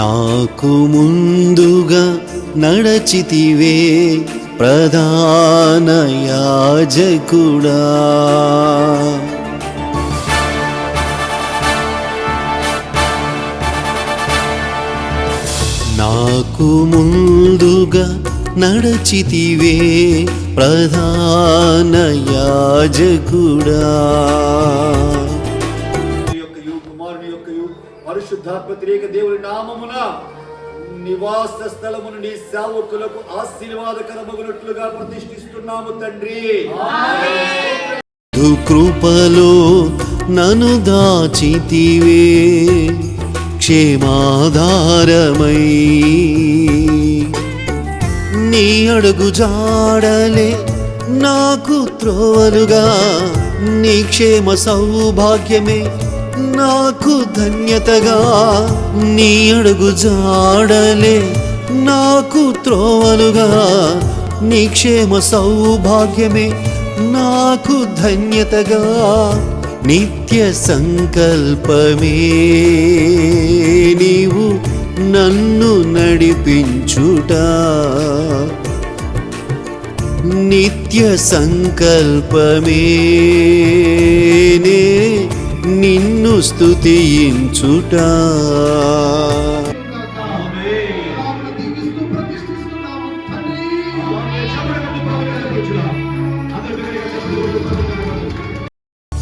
నాకు ముందుగా నడచితివే ప్రధాన యాజకుడా. నాకు ముందుగా నడచితివే ప్రధాన యాజకుడా. పరిశుద్ధాత్మత్రేక దేవుని నామమున నివాస స్థలమును నీ సేవకులకు ఆశీర్వాదకరమగునట్లుగా ప్రతిష్ఠిస్తున్నాము తండ్రి. కృపలో నను దాచితివే క్షేమాధారమై. నీ అడుగు జాడలే నాకు త్రోవలుగా నీ క్షేమ సౌభాగ్యమే నాకు ధన్యతగా నీ అడుగు జాడలే నాకు త్రోవలుగా. నీ క్షేమ సౌభాగ్యమే నాకు ధన్యతగా. నిత్య సంకల్పమే నీవు నన్ను నడిపించుట. నిత్య సంకల్పమే నే నిన్ను స్థుతించుట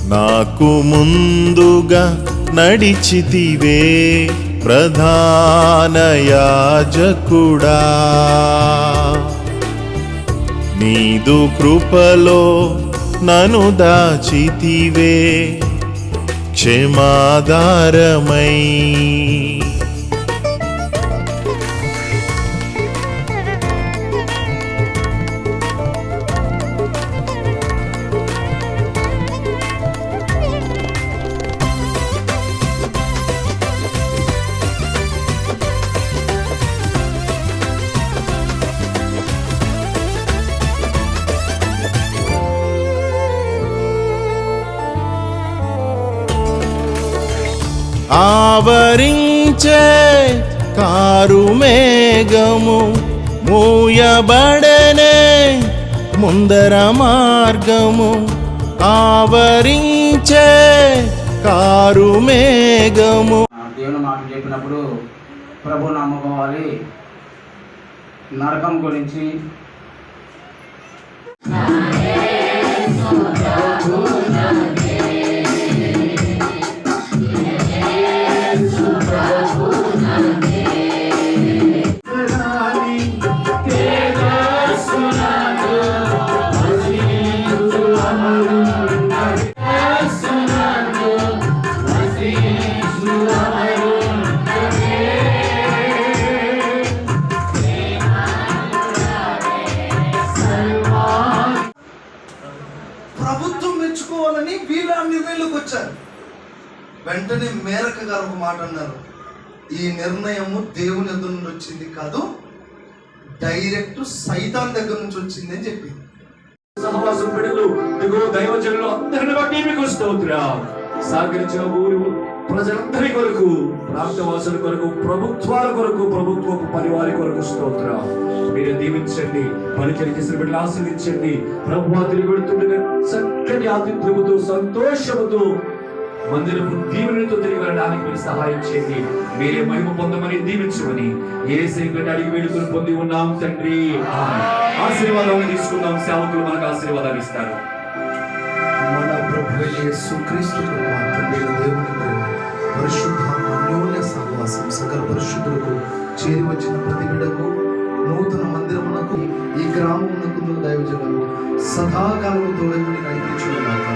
నాకు ముందుగా నడిచితివే ప్రధాన యాజకుడా. నీదు కృపలో నను దాచితివే క్షమాధారమై ఆవరించే కారు మేఘము మూయబడనే ముందర మార్గము ఆవరించే కారు మేఘము ఆ దేవుని మాట చెప్పినప్పుడు ప్రభు నమ్ముకోవాలి నరకం గురించి వీళ్ళు వీళ్ళకి వచ్చారు వెంటనే మేరక గారు ఒక మాట అన్నారు. ఈ నిర్ణయము దేవుని ఎదురు నుండి వచ్చింది కాదు డైరెక్ట్ సైతాన్ దగ్గర నుంచి వచ్చింది అని చెప్పి. సహవాసం బిడ్డలు దిగువ దైవజనులు అందరిని బట్టి మీకు స్తోత్రం. సహకరించిన ఊరు ప్రజలందరి కొరకు ప్రాంతవాసుల కొరకు ప్రభుత్వాల కొరకు ప్రభుత్వపు పరివారి కొరకు స్తోత్ర. మీరు దీవించండి పనిచేరి చేసిన బిడ్డలు ఆశీర్వించండి ప్రభు తిరిగి పెడుతుండగా చక్కని ఆతిథ్యముతో సంతోషముతో మందిరపు దీవెనతో తిరిగి వెళ్ళడానికి మీరు సహాయం చేయండి. మీరే మహిమ పొందమని దీవించమని ఏ సేకరణ అడిగి వేడుకలు పొంది ఉన్నాం తండ్రి. ఆశీర్వాదాన్ని తీసుకుందాం. సేవకులు మనకు ఆశీర్వాదాలు ఇస్తారు. మన ప్రభు యేసు క్రీస్తు కృప, తండ్రి దేవుని పరిశుద్ధ అన్యోన్య సహవాసం సకల పరిశుద్ధులకు చేరి వచ్చిన ప్రతి బిడ్డకు నూతన మందిరమునకు ఈ గ్రామమునకు దైవజనులు సదాకాలము తోడని నడిపించుకున్నాక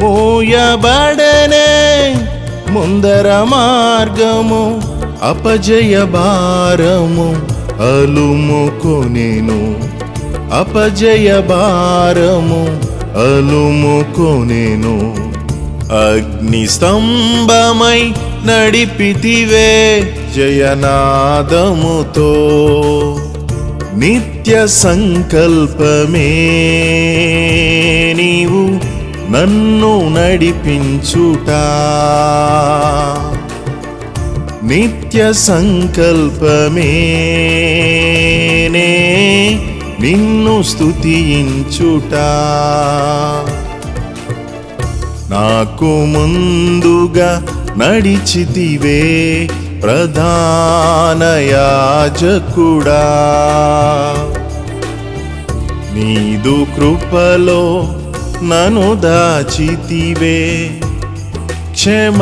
మూయబడనే ముందర మార్గము అపజయ భారము అలుముకొనెను. అపజయ భారము అలుముకొనేను అగ్ని స్తంభమై నడిపితివే జయనాదముతో. నిత్య సంకల్పమే నీవు నన్ను నడిపించుట. నిత్య సంకల్పమేనే నిన్ను స్థుతించుట నాకు ముందుగా నడిచితివే ప్రధాన యాజకుడా. నీదు కృపలో నను దాచితివే. క్షమాదారమై